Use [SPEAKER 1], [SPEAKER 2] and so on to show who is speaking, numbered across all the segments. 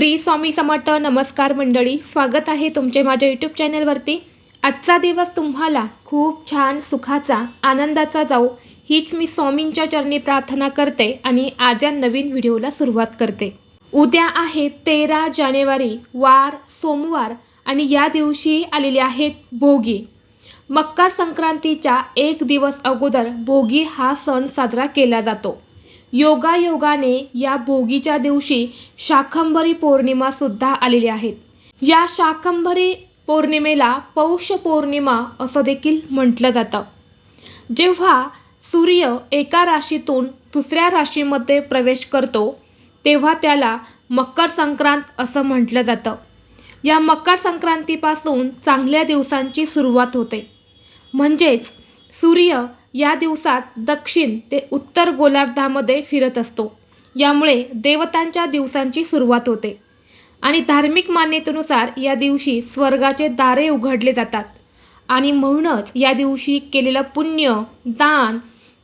[SPEAKER 1] श्री स्वामी समर्थ नमस्कार मंडळी स्वागत आहे तुमचे माझ्या यूट्यूब चॅनलवरती आजचा दिवस तुम्हाला खूप छान सुखाचा आनंदाचा जाऊ हीच मी स्वामींच्या चरणी प्रार्थना करते आणि आज या नवीन व्हिडिओला सुरुवात करते. उद्या आहे तेरा जानेवारी वार सोमवार आणि या दिवशी आलेले आहेत भोगी. मकर संक्रांतीच्या एक दिवस अगोदर भोगी हा सण साजरा केला जातो. योगायोगाने या भोगीच्या दिवशी शाकंभरी पौर्णिमासुद्धा आलेली आहेत. या शाकंभरी पौर्णिमेला पौष पौर्णिमा असं देखील म्हटलं जातं. जेव्हा सूर्य एका राशीतून दुसऱ्या राशीमध्ये प्रवेश करतो तेव्हा त्याला मकर संक्रांत असं म्हटलं जातं. या मकर संक्रांतीपासून चांगल्या दिवसांची सुरुवात होते. म्हणजेच सूर्य या दिवसात दक्षिण ते उत्तर गोलार्धामध्ये फिरत असतो. यामुळे देवतांच्या दिवसांची सुरुवात होते. आणि धार्मिक मान्यतेनुसार या दिवशी स्वर्गाचे दारे उघडले जातात. आणि म्हणूनच या दिवशी केलेलं पुण्य दान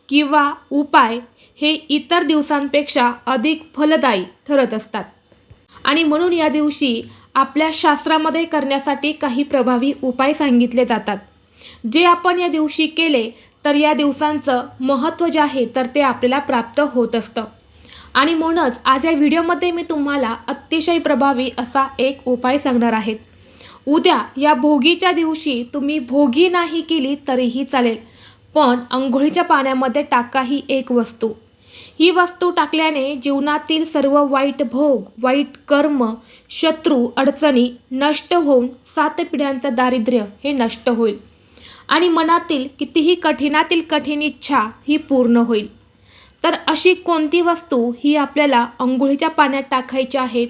[SPEAKER 1] किंवा उपाय हे इतर दिवसांपेक्षा अधिक फलदायी ठरत असतात. आणि म्हणून या दिवशी आपल्या शास्त्रामध्ये करण्यासाठी काही प्रभावी उपाय सांगितले जातात. जे आपण या दिवशी केले तर या दिवसांचं महत्त्व जे आहे तर ते आपल्याला प्राप्त होत असतं. आणि म्हणूनच आज या व्हिडिओमध्ये मी तुम्हाला अतिशय प्रभावी असा एक उपाय सांगणार आहेत उद्या या भोगीच्या दिवशी तुम्ही भोगी नाही केली तरीही चालेल पण अंघोळीच्या पाण्यामध्ये टाका ही एक वस्तू. ही वस्तू टाकल्याने जीवनातील सर्व वाईट भोग वाईट कर्म शत्रू अडचणी नष्ट होऊन सात पिढ्यांचं दारिद्र्य हे नष्ट होईल. आणि मनातील कितीही कठीणातील कठीण इच्छा ही पूर्ण होईल. तर अशी कोणती वस्तू ही आपल्याला अंघोळीच्या पाण्यात टाकायची आहेत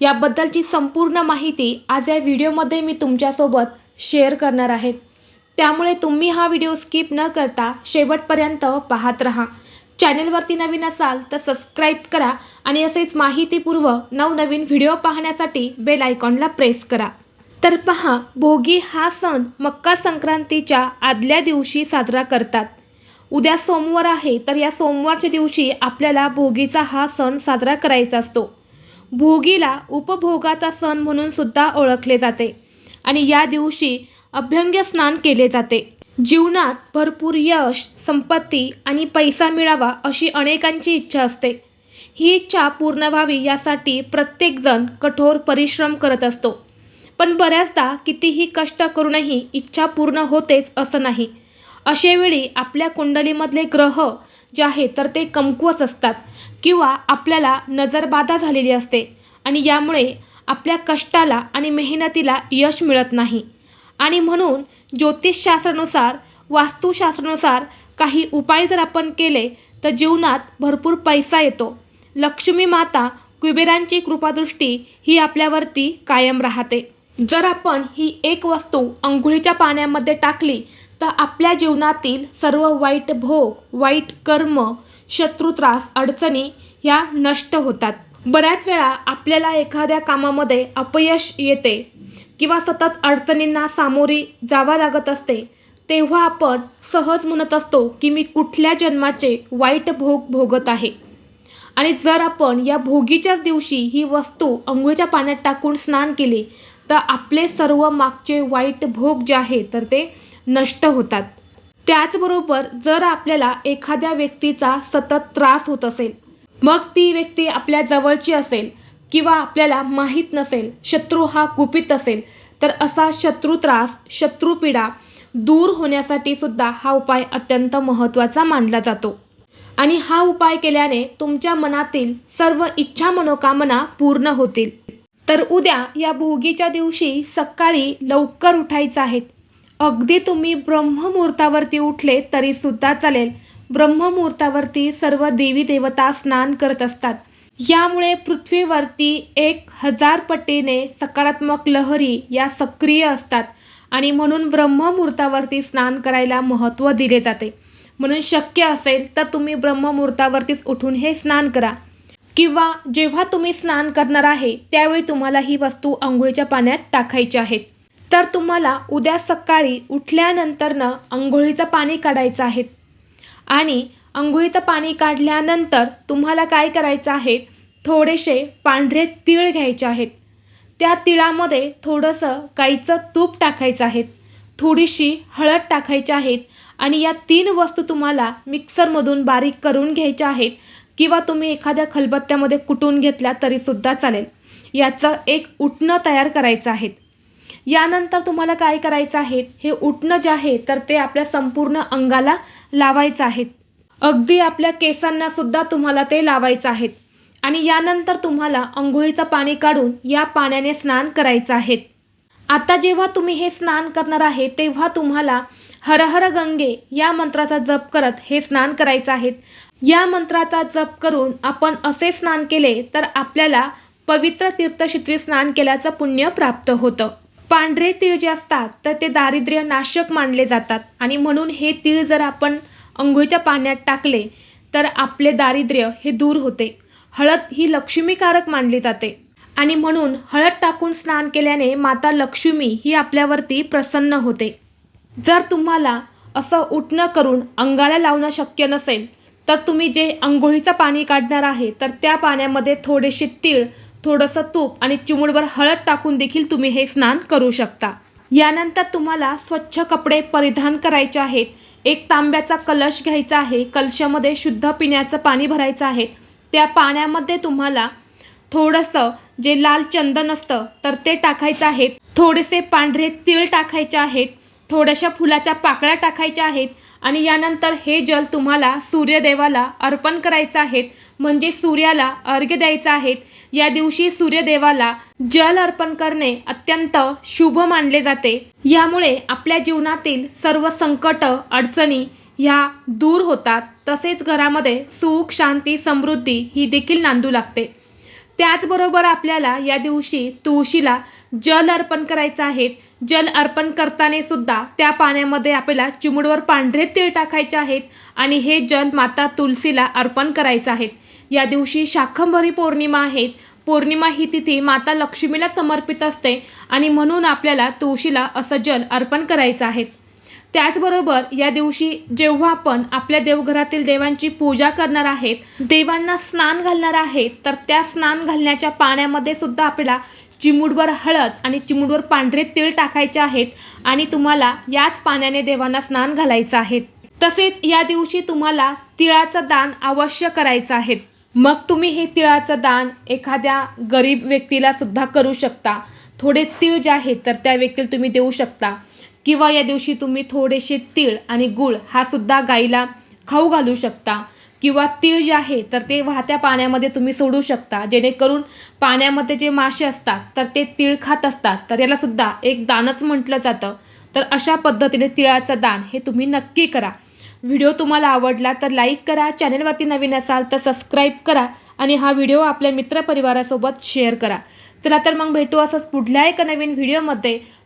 [SPEAKER 1] याबद्दलची संपूर्ण माहिती आज या व्हिडिओमध्ये मी तुमच्यासोबत शेअर करणार आहेत त्यामुळे तुम्ही हा व्हिडिओ स्किप न करता शेवटपर्यंत पाहत राहा. चॅनलवरती नवीन असाल तर सबस्क्राईब करा आणि असेच माहितीपूर्व नवनवीन व्हिडिओ पाहण्यासाठी बेल आयकॉनला प्रेस करा. तर पहा भोगी हा सण मकर संक्रांतीच्या आदल्या दिवशी साजरा करतात. उद्या सोमवार आहे तर या सोमवारच्या दिवशी आपल्याला भोगीचा हा सण साजरा करायचा असतो. भोगीला उपभोगाचा सण म्हणून सुद्धा ओळखले जाते आणि या दिवशी अभ्यंग स्नान केले जाते. जीवनात भरपूर यश संपत्ती आणि पैसा मिळावा अशी अनेकांची इच्छा असते. ही इच्छा पूर्ण व्हावी यासाठी प्रत्येकजण कठोर परिश्रम करत असतो. पण बऱ्याचदा कितीही कष्ट करूनही इच्छा पूर्ण होतेच असं नाही. अशावेळी आपल्या कुंडलीमधले ग्रह जे आहे तर ते कमकुवत असतात किंवा आपल्याला नजरबाधा झालेली असते आणि यामुळे आपल्या कष्टाला आणि मेहनतीला यश मिळत नाही. आणि म्हणून ज्योतिषशास्त्रानुसार वास्तुशास्त्रानुसार काही उपाय जर आपण केले तर जीवनात भरपूर पैसा येतो. लक्ष्मी माता कुबेरांची कृपादृष्टी ही आपल्यावरती कायम राहते. जर आपण ही एक वस्तू अंघोळीच्या पाण्यामध्ये टाकली तर आपल्या जीवनातील सर्व वाईट भोग वाईट कर्म शत्रुत्रास अडचणी ह्या नष्ट होतात. बऱ्याच वेळा आपल्याला एखाद्या कामामध्ये अपयश येते किंवा सतत अडचणींना सामोरी जावा लागत असते तेव्हा आपण सहज म्हणत असतो की मी कुठल्या जन्माचे वाईट भोग भोगत आहे. आणि जर आपण या भोगीच्याच दिवशी ही वस्तू अंघोळीच्या पाण्यात टाकून स्नान केले तर आपले सर्व मागचे वाईट भोग जे आहे तर ते नष्ट होतात. त्याचबरोबर जर आपल्याला एखाद्या व्यक्तीचा सतत त्रास होत असेल मग ती व्यक्ती आपल्या जवळची असेल किंवा आपल्याला माहीत नसेल शत्रू हा कुपित असेल तर असा शत्रू त्रास शत्रूपीडा दूर होण्यासाठी सुद्धा हा उपाय अत्यंत महत्त्वाचा मानला जातो. आणि हा उपाय केल्याने तुमच्या मनातील सर्व इच्छा मनोकामना पूर्ण होतील. तर उद्या या भोगीच्या दिवशी सकाळी लवकर उठायचं आहेत अगदी तुम्ही ब्रह्ममुहूर्तावरती उठले तरीसुद्धा चालेल. ब्रह्ममुहूर्तावरती सर्व देवी देवता स्नान करत असतात. यामुळे पृथ्वीवरती एक हजार पटीने सकारात्मक लहरी या सक्रिय असतात आणि म्हणून ब्रह्ममुहूर्तावरती स्नान करायला महत्त्व दिले जाते. म्हणून शक्य असेल तर तुम्ही ब्रह्ममुहूर्तावरतीच उठून हे स्नान करा. किंवा जेव्हा तुम्ही स्नान करणार आहे त्यावेळी तुम्हाला ही वस्तू आंघोळीच्या पाण्यात टाकायची आहेत. तर तुम्हाला उद्या सकाळी उठल्यानंतरनं आंघोळीचं पाणी काढायचं आहे. आणि आंघोळीचं पाणी काढल्यानंतर तुम्हाला काय करायचं आहे थोडेसे पांढरे तीळ घ्यायचे आहेत. त्या तिळामध्ये थोडंसं गाईचं तूप टाकायचं आहे. थोडीशी हळद टाकायची आहेत आणि या तीन वस्तू तुम्हाला मिक्सरमधून बारीक करून घ्यायच्या आहेत. किंवा तुम्ही एखाद्या खलबत्त्यामध्ये कुटून घेतल्या तरीसुद्धा चालेल. याचं एक उटणं तयार करायचं आहे. यानंतर तुम्हाला काय करायचं आहे? हे उटणं जे आहे तर ते आपल्या संपूर्ण अंगाला लावायचं आहे. अगदी आपल्या केसांना सुद्धा तुम्हाला ते लावायचं आहे. आणि यानंतर तुम्हाला अंघोळीचं पाणी काढून या पाण्याने स्नान करायचं आहे. आता जेव्हा तुम्ही हे स्नान करणार आहे तेव्हा तुम्हाला हर हर गंगे या मंत्राचा जप करत हे स्नान करायचं आहे. या मंत्राचा जप करून आपण असे स्नान केले तर आपल्याला पवित्र तीर्थक्षेत्री स्नान केल्याचं पुण्य प्राप्त होतं. पांढरे तीळ जे असतात तर ते दारिद्र्य नाशक मानले जातात. आणि म्हणून हे तीळ जर आपण अंघोळीच्या पाण्यात टाकले तर आपले दारिद्र्य हे दूर होते. हळद ही लक्ष्मीकारक मानली जाते. आणि म्हणून हळद टाकून स्नान केल्याने माता लक्ष्मी ही आपल्यावरती प्रसन्न होते. जर तुम्हाला असं उठणं करून अंगाला लावणं शक्य नसेल तर तुम्ही जे अंघोळीचं पाणी काढणार आहे तर त्या पाण्यामध्ये थोडेसे तीळ थोडंसं तूप आणि चिमुडभर हळद टाकून देखील तुम्ही हे स्नान करू शकता. यानंतर तुम्हाला स्वच्छ कपडे परिधान करायचे आहेत. एक तांब्याचा कलश घ्यायचा आहे. कलशामध्ये शुद्ध पिण्याचं पाणी भरायचं आहे. त्या पाण्यामध्ये तुम्हाला थोडंसं जे लाल चंदन असतं तर ते टाकायचं आहे. थोडेसे पांढरे तीळ टाकायचे आहेत. थोड्याशा फुलाच्या पाकळ्या टाकायच्या आहेत. आणि यानंतर हे जल तुम्हाला सूर्यदेवाला अर्पण करायचं आहेत. म्हणजे सूर्याला अर्घ्य द्यायचं आहेत. या दिवशी सूर्यदेवाला जल अर्पण करणे अत्यंत शुभ मानले जाते. यामुळे आपल्या जीवनातील सर्व संकट अडचणी ह्या दूर होतात. तसेच घरामध्ये सुख शांती समृद्धी ही देखील नांदू लागते. त्याचबरोबर आपल्याला या दिवशी तुळशीला जल अर्पण करायचं आहे. जल अर्पण करताना सुद्धा त्या पाण्यामध्ये आपल्याला चिमुडवर पांढरे तीळ टाकायचे आहेत आणि हे जल माता तुलसीला अर्पण करायचं आहे. या दिवशी शाखंभरी पौर्णिमा आहेत पौर्णिमा ही तिथी माता लक्ष्मीला समर्पित असते आणि म्हणून आपल्याला तुळशीला असं जल अर्पण करायचं आहे. त्याचबरोबर या दिवशी जेव्हा आपण आपल्या देवघरातील देवांची पूजा करणार आहेत देवांना स्नान घालणार आहेत तर त्या स्नान घालण्याच्या पाण्यामध्ये सुद्धा आपल्याला चिमूडवर हळद आणि चिमूडवर पांढरे तीळ टाकायचे आहेत आणि तुम्हाला याच पाण्याने देवांना स्नान घालायचं आहे. तसेच या दिवशी तुम्हाला तिळाचं दान अवश्य करायचं आहे. मग तुम्ही हे तिळाचं दान एखाद्या गरीब व्यक्तीला सुद्धा करू शकता. थोडे तीळ जे आहेत तर त्या व्यक्तीला तुम्ही देऊ शकता. किंवा या दिवशी तुम्ही थोडेसे तीळ आणि गूळ हा सुद्धा गाईला खाऊ घालू शकता. किंवा तीळ जे आहे तर ते वाहत्या पाण्यामध्ये तुम्ही सोडू शकता. जेणेकरून पाण्यामध्ये जे मासे असतात तर ते तीळ खात असतात. तर यालासुद्धा एक दानच म्हटलं जातं. तर अशा पद्धतीने तिळाचं दान हे तुम्ही नक्की करा. व्हिडिओ तुम्हाला आवडला तर लाईक करा चॅनलवरती नवीन असाल तर सबस्क्राईब करा आणि हा व्हिडिओ आपल्या मित्रपरिवारासोबत शेअर करा. चला तर मग भेटू असंच पुढल्या एका नवीन व्हिडिओमध्ये.